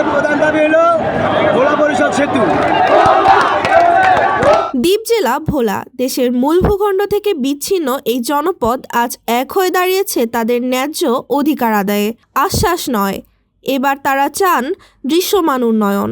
আমাদের প্রধান দাবি হলো ভোলা পরিষদ সেতু। দ্বীপ জেলা ভোলা, দেশের মূল ভূখণ্ড থেকে বিচ্ছিন্ন এই জনপদ আজ এক হয়ে দাঁড়িয়েছে তাদের ন্যায্য অধিকার আদায়ে। আশ্বাস নয়, এবার তারা চান দৃশ্যমান উন্নয়ন।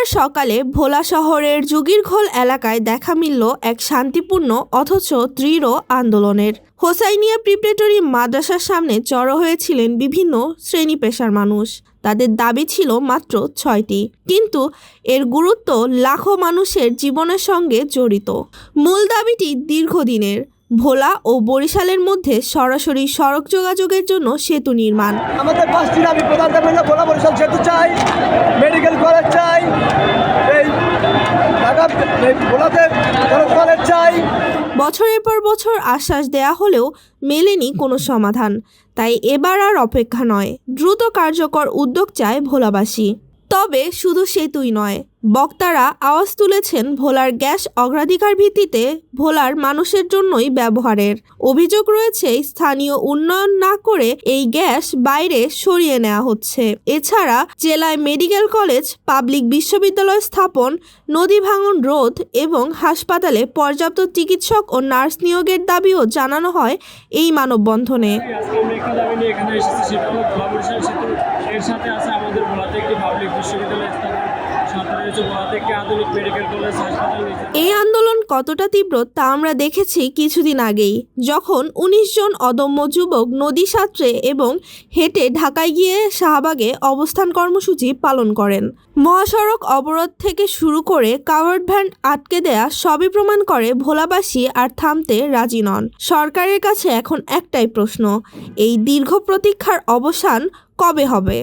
বৃহস্পতিবার সকালে ভোলা শহরের যুগিরখোল এলাকায় দেখা মিলল এক শান্তিপূর্ণ অথচ দৃঢ় আন্দোলনের। হোসাইনিয়া প্রিপারেটরি মাদ্রাসার সামনে জড়ো হয়েছিলেন বিভিন্ন শ্রেণি পেশার মানুষ। তাদের দাবি ছিল মাত্র ছয়টি। কিন্তু এর গুরুত্ব লাখো মানুষের জীবনের সঙ্গে জড়িত। মূল দাবিটি দীর্ঘদিনের। ভোলা ও বরিশালের মধ্যে সরাসরি সড়ক যোগাযোগের জন্য সেতু নির্মাণ। আমাদের পাঁচটি দাবি প্রধান দাবি ভোলা বরিশাল সেতু চাই, মেডিকেল কলেজ চাই এই ঢাকা এই ভোলাতে খরচ কলেজ বছরের পর বছর আশ্বাস দেয়া হলেও মেলেনি কোনো সমাধান। তাই এবার আর অপেক্ষা নয়, দ্রুত কার্যকর উদ্যোগ চায় ভোলাবাসী। তবে শুধু সেতুই নয় বক্তারা আওয়াজ তুলেছেন ভোলার গ্যাস অগ্রাধিকার ভিত্তিতে ভোলার মানুষের জন্যই ব্যবহারের। অভিযোগ রয়েছে, স্থানীয় উন্নয়ন না করে এই গ্যাস বাইরে সরিয়ে নেওয়া হচ্ছে। এছাড়া জেলায় মেডিকেল কলেজ, পাবলিক বিশ্ববিদ্যালয় স্থাপন, নদী ভাঙন রোধ এবং হাসপাতালে পর্যাপ্ত চিকিৎসক ও নার্স নিয়োগের দাবিও জানানো হয় এই মানববন্ধনে। এর সাথে আছে আমাদের ভোলাতে একটি পাবলিক বিশ্ববিদ্যালয় এই আন্দোলন কতটা তীব্র তা আমরা দেখেছি কিছুদিন আগেই, যখন উনিশ জন অদম্য যুবক নদী সাঁতরে এবং হেঁটে ঢাকায় গিয়ে শাহবাগে অবস্থান কর্মসূচি পালন করেন। মহাসড়ক অবরোধ থেকে শুরু করে কাভার্ড ভ্যান আটকে দেয়া সবই প্রমাণ করে ভোলাবাসী আর থামতে রাজি নন। সরকারের কাছে এখন একটাই প্রশ্ন, এই দীর্ঘ প্রতীক্ষার অবসান কবে হবে?